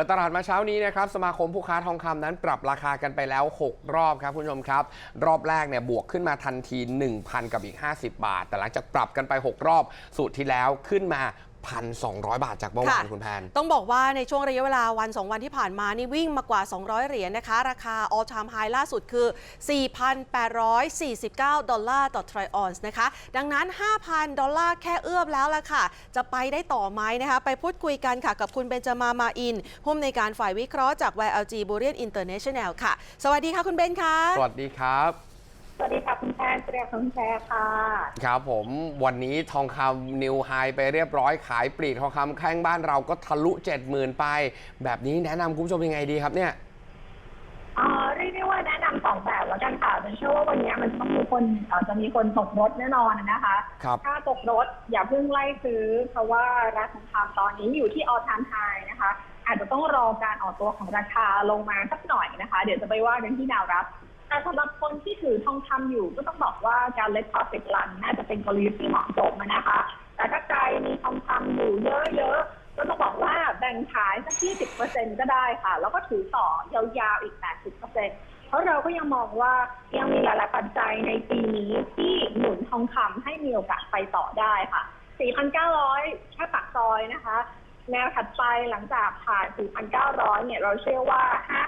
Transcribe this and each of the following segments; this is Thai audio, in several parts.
ปิดตลาดมาเช้านี้นะครับสมาคมผู้ค้าทองคำนั้นปรับราคากันไปแล้ว 6 รอบครับคุณผู้ชมครับ รอบแรกเนี่ยบวกขึ้นมาทันที 1,000 กับอีก 50 บาท แต่หลังจากปรับกันไป 6 รอบสูตรที่แล้วขึ้นมา 1,200 บาทจากเมื่อวานค่ะคุณแพน ต้องบอกว่าในช่วงระยะเวลาวัน 2 วันที่ผ่านมานี่วิ่งมากว่า 200 เหรียญนะคะ ราคา all time high ล่าสุดคือ 4,849 ดอลลาร์ต่อทริออนซ์นะคะ ดังนั้น 5,000 ดอลลาร์แค่เอื้อมแล้วล่ะค่ะ จะไปได้ต่อไหมนะคะ ไปพูดคุยกันค่ะ กับคุณเบนจามามาอินผู้อำนวยการฝ่ายวิเคราะห์จาก YLG b u r i a n International ค่ะ สวัสดีค่ะคุณเบนค่ะ สวัสดีครับ สวัสดีค่ะคุณ แพนเรียกคุณแพรค่ะ ครับผมวันนี้ทองคำนิวไฮไปเรียบร้อยขายปลีกทองคำแข้งบ้านเราก็ทะลุ 70,000 ไป แบบนี้แนะนำคุณผู้ชมยังไงดีครับเนี่ย เอ่อเรียกได้ว่าแนะนำสองแบบแล้วกันค่ะแต่เชื่อว่าวันนี้มันต้องมีคนเอ่อจะมีคนตกรถแน่นอนนะคะ ครับ ถ้าตกรถอย่าเพิ่งไล่ซื้อ เพราะว่าราคาทองคำตอนนี้อยู่ที่ออทานไฮนะคะ อาจจะต้องรอการออกตัวของราคาลงมาสักหน่อยนะคะ เดี๋ยวจะไปว่ากันที่แนวรับ แต่สำหรับคนที่ถือทองคำอยู่ก็ต้องบอกว่าการเล็กพอติดลันน่าจะเป็นกลยุทธ์ที่เหมาะสมนะคะ แต่ถ้าใครมีทองคำอยู่เยอะๆก็ต้องบอกว่าแบ่งขายสัก20%ก็ได้ค่ะ แล้วก็ถือต่อยาวๆอีก80%เปอร์เซ็นเพราะเราก็ยังมองว่ายังมีหลายๆปัจจัยในปีนี้ที่หนุนทองคำให้มีโอกาสไปต่อได้ค่ะ 4,900 แค่ปากซอยนะคะแนวถัดไปหลังจากผ่าน 4,900 เนี่ย เราเชื่อว่า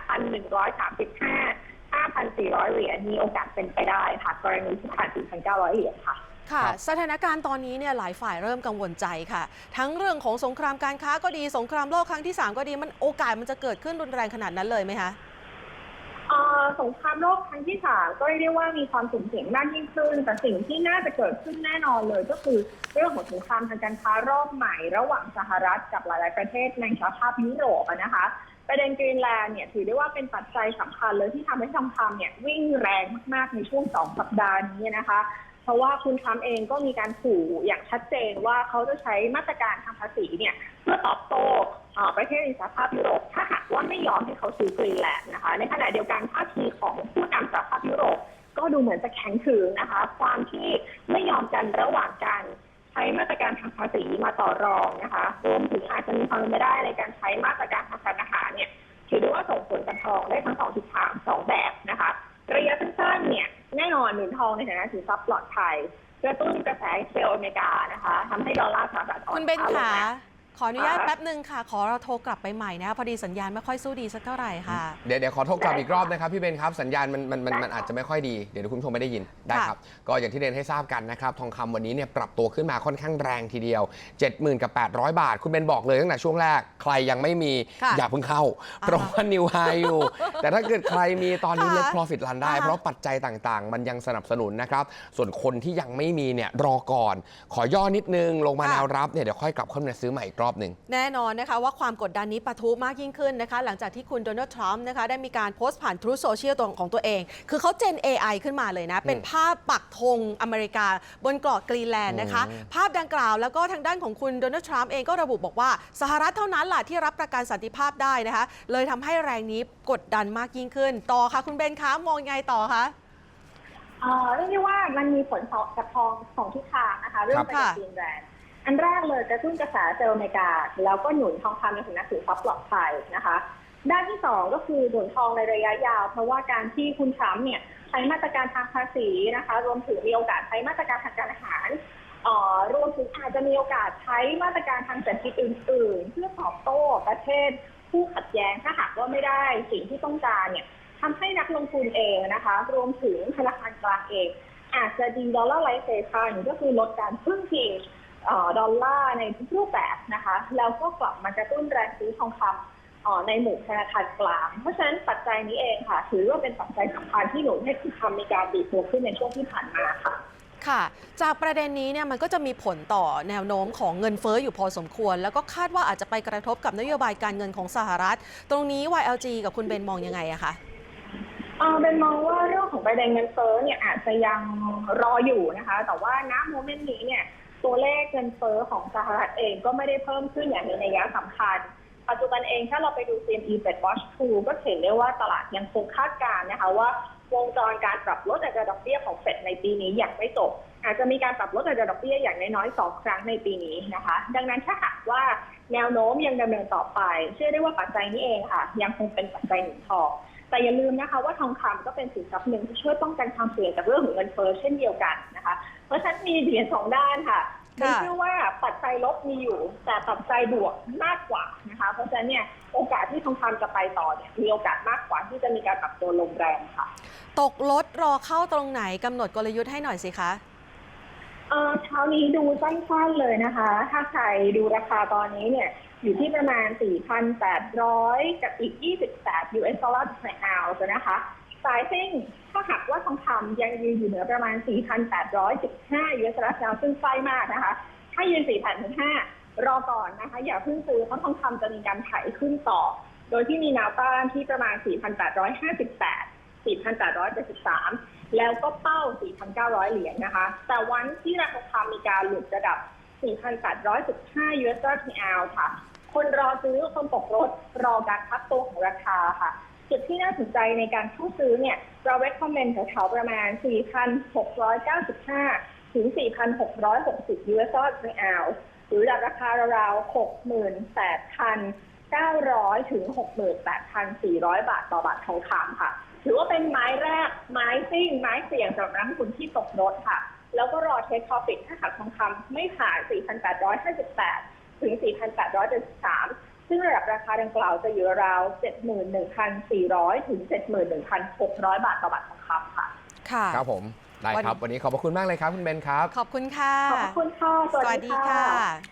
5,135 5,400 เหรียญมีโอกาสเป็นไปได้ค่ะ กรณีที่ผ่าน4,900 เหรียญค่ะค่ะครับสถานการณ์ตอนนี้เนี่ยหลายฝ่ายเริ่มกังวลใจค่ะ ทั้งเรื่องของสงครามการค้าก็ดีสงครามโลกครั้งที่ 3 ก็ดีมันโอกาสมันจะเกิดขึ้นรุนแรงขนาดนั้นเลยไหมคะเอ่อสงครามโลกครั้งที่สามก็เรียกได้ว่ามีความสุ่มเสี่ยงมากยิ่งขึ้น แต่สิ่งที่น่าจะเกิดขึ้นแน่นอนเลย ก็คือเรื่องของสงครามทางการค้ารอบใหม่ ระหว่างสหรัฐกับหลาย ๆ ประเทศในสหภาพยุโรปอะนะคะ ประเด็นกรีนแลนด์เนี่ยถือได้ว่าเป็นปัจจัยสำคัญเลยที่ทำให้ทองคำเนี่ยวิ่งแรงมากๆในช่วงสองสัปดาห์นี้นะคะ เพราะว่าคุณทรัมเองก็มีการขู่อย่างชัดเจนว่าเขาจะใช้มาตรการทางภาษีเนี่ยเพื่อตอบโต้ประเทศในสหภาพยุโรปถ้าหากว่าไม่ยอมให้เขาซื้อกรีนแลนด์นะคะ ในขณะเดียวกันท่าทีของผู้นำสหภาพยุโรปก็ดูเหมือนจะแข็งขืนนะคะ ความที่ไม่ยอมกันระหว่างการ ช้มาตรการทางภาษีมาต่อรองนะคะรวมถึงอาจจะมีความไม่ได้ในการใช้มาตรการทางการอาหารเนี่ยถือได้ว่าส่งผลกับทองได้ทั้งสองทิศทางสองแบบนะคะ ระยะสั้นๆเนี่ยแน่นอนหนุนทองในฐานะสินทรัพย์ปลอดภัยกระตุ้นกระแสเซลล์อเมริกานะคะทำให้ดอลลาร์สหรัฐอ่อนคุณเบนค่าลง ขามาขออนุญาตค่ะแป๊บหนึ่งค่ะ ขอเราโทรกลับไปใหม่นะคะพอดีสัญญาณไม่ค่อยสู้ดีสักเท่าไหร่ค่ะ เดี๋ยวเดี๋ยวขอโทษกลับอีกรอบนะครับพี่เบนครับสัญญาณมันมันมันมันอาจจะไม่ค่อยดีเดี๋ยวคุณผู้ชมไม่ได้ยินได้ครับ ก็อย่างที่เรียนให้ทราบกันนะครับ ทองคำวันนี้เนี่ยปรับตัวขึ้นมาค่อนข้างแรงทีเดียว 70,000กับ800 บาท คุณเบนบอกเลยตั้งแต่ช่วงแรก ใครยังไม่มีค่ะอย่าเพิ่งเข้า เพราะว่านิวไฮอยู่ แต่ถ้าเกิดใครมีตอนนี้ค่ะเล็ก profit รันได้อ่าฮะเพราะปัจจัยต่างๆ มันยังสนับสนุนนะครับ ส่วนคนที่ยังไม่มีเนี่ยรอก่อน ขอย่อนิดนึงลงมาแนวรับเนี่ยเดี๋ยวค่อยกลับเข้ามาซื้อใหม่อีกรอบหนึ่ง แน่นอนนะคะว่าความกดดันนี้ปะทุมากยิ่งขึ้นนะคะ หลังจากที่คุณโดนัลด์ทรัมป์นะคะได้มีการโพสต์ผ่านทรูโซเชียลของตัวเอง คือเขาเจน AI ขึ้นมาเลยนะ เป็นภาพปักธงอเมริกา บนเกาะกรีนแลนด์นะคะอืมภาพดังกล่าวแล้วก็ทางด้านของคุณโดนัลด์ทรัมป์เองก็ระบุบอกว่าสหรัฐเท่านั้นแหละที่รับประกันสันติภาพได้นะคะ เลยทำให้แรงนี้กดดันมากยิ่งขึ้น ต่อค่ะคุณเบนคะมองยังไงต่อคะเอ่อเรียกได้ว่ามันมีผลต่อกับทองสองทิศทางนะคะ เรื่องประเด็นค่ะจีนแบรนด์ อันแรกเลยกระตุ้นกระแสเซลล์อเมริกา แล้วก็หนุนทองคำในฐานะสินทรัพย์ปลอดภัยนะคะด้านที่สองก็คือหนุนทองในระยะยาว เพราะว่าการที่คุณทรัมป์เนี่ยใช้มาตรการทางภาษีนะคะ รวมถึงมีโอกาสใช้มาตรการทางการอาหารอ่อรวมถึงอาจจะมีโอกาสใช้มาตรการทางเศรษฐกิจอื่น ๆ เพื่อตอบโต้ประเทศผู้ขัดแย้งถ้าหากว่าไม่ได้สิ่งที่ต้องการเนี่ยทำให้นักลงทุนเองนะคะ รวมถึงธนาคารกลางเอง อาจจะดีดอลลาร์ไลเซชันก็คือลดการพึ่งพิง ดอลลาร์ในทุกรูปแบบนะคะ แล้วก็กลับมากระตุ้นแรงซื้อทองคำเอ่อในหมู่ธนาคารกลาง เพราะฉะนั้นปัจจัยนี้เองค่ะ ถือว่าเป็นปัจจัยสำคัญที่หนุนให้ทองคำมีการดีดตัวขึ้นในช่วงที่ผ่านมาค่ะค่ะ จากประเด็นนี้เนี่ยมันก็จะมีผลต่อแนวโน้มของเงินเฟ้ออยู่พอสมควร แล้วก็คาดว่าอาจจะไปกระทบกับนโยบายการเงินของสหรัฐ ตรงนี้ YLG กับคุณเบนมองยังไงอะคะเอ่อเป็นมองว่าเรื่องของประเด็นเงินเฟ้อเนี่ยอาจจะยังรออยู่นะคะ แต่ว่าณโมเมนต์นี้เนี่ย ตัวเลขเงินเฟ้อของสหรัฐเองก็ไม่ได้เพิ่มขึ้นอย่างมีนัยสำคัญ ปัจจุบันเองถ้าเราไปดู CME Fed Watch 2 ก็เห็นได้ว่าตลาดยังคงคาดการณ์นะคะว่าวงจรการปรับลดอัตราดอกเบี้ยของเฟดในปีนี้ยังไม่จบอาจจะมีการปรับลดอัตราดอกเบี้ยอย่างน้อยๆสองครั้งในปีนี้นะคะ ดังนั้นถ้าหากว่าแนวโน้มยังดำเนินต่อไป เชื่อได้ว่าปัจจัยนี้เองค่ะ ยังคงเป็นปัจจัยหนุนทองแต่อย่าลืมนะคะว่าทองคำก็เป็นสินทรัพย์หนึ่งที่ช่วยป้องกันความเสี่ยงจากเรื่องของเงินเฟ้อเช่นเดียวกันนะคะ เพราะฉะนั้นมีเหรียญสองด้านค่ะไม่ค่ะเชื่อว่าปัจจัยลบมีอยู่ แต่ปัจจัยบวกมากกว่านะคะ เพราะฉะนั้นเนี่ยโอกาสที่ทองคำจะไปต่อเนี่ยมีโอกาสมากกว่าที่จะมีการปรับตัวลงแรงค่ะ ตกลดรอเข้าตรงไหนกำหนดกลยุทธ์ให้หน่อยสิคะเอ่อเช้านี้ดูสั้นๆเลยนะคะ ถ้าใครดูราคาตอนนี้เนี่ยอยู่ที่ประมาณ 4,800 กับอีก 28 US ดอลลาร์ต่อออนซ์นะคะ สายซิ่งถ้าหากว่าทองคำยังยืนอยู่เหนือประมาณ 4,815 US ดอลลาร์ต่อออนซ์ซึ่งใกล้มากนะคะ ถ้ายืน 4,005รอก่อนนะคะ อย่าเพิ่งซื้อเพราะทองคำจะมีการไถขึ้นต่อ โดยที่มีแนวต้านที่ประมาณ 4,858 4,873 แล้วก็เป้า 4,900 เหรียญนะคะ แต่วันที่ราคาทองคำมีการหลุดระดับ 4,815 US ดอลลาร์ค่ะ คนรอซื้อคนตกรถรอการพักตัวของราคาค่ะ จุดที่น่าสนใจในการเข้าซื้อเนี่ยเราเวทคอมเมนต์แถวๆประมาณ 4,695 ถึง 4,660 US ดอลลาร์ต่อออนซ์หรือราคาราวๆ 68,900 ถึง 68,400 บาทต่อบาททองคำค่ะถือว่าเป็นไม้แรก ไม้ซิ่ง ไม้เสี่ยงสำหรับนักลงทุนที่ตกรถค่ะ แล้วก็รอเทคคอฟิตถ้าหากทองคำไม่ผ่าน 4,858 ถึง 4,873 ระดับราคาดังกล่าวจะอยู่ราว71,400 ถึง 71,600 บาทต่อบาททองคำค่ะ ค่ะ ครับผม ได้วันครับ วันนี้ขอบพระคุณมากเลยครับ คุณเบนครับ ขอบคุณค่ะ ขอบพระคุณค่ะ สวัสดีค่ะ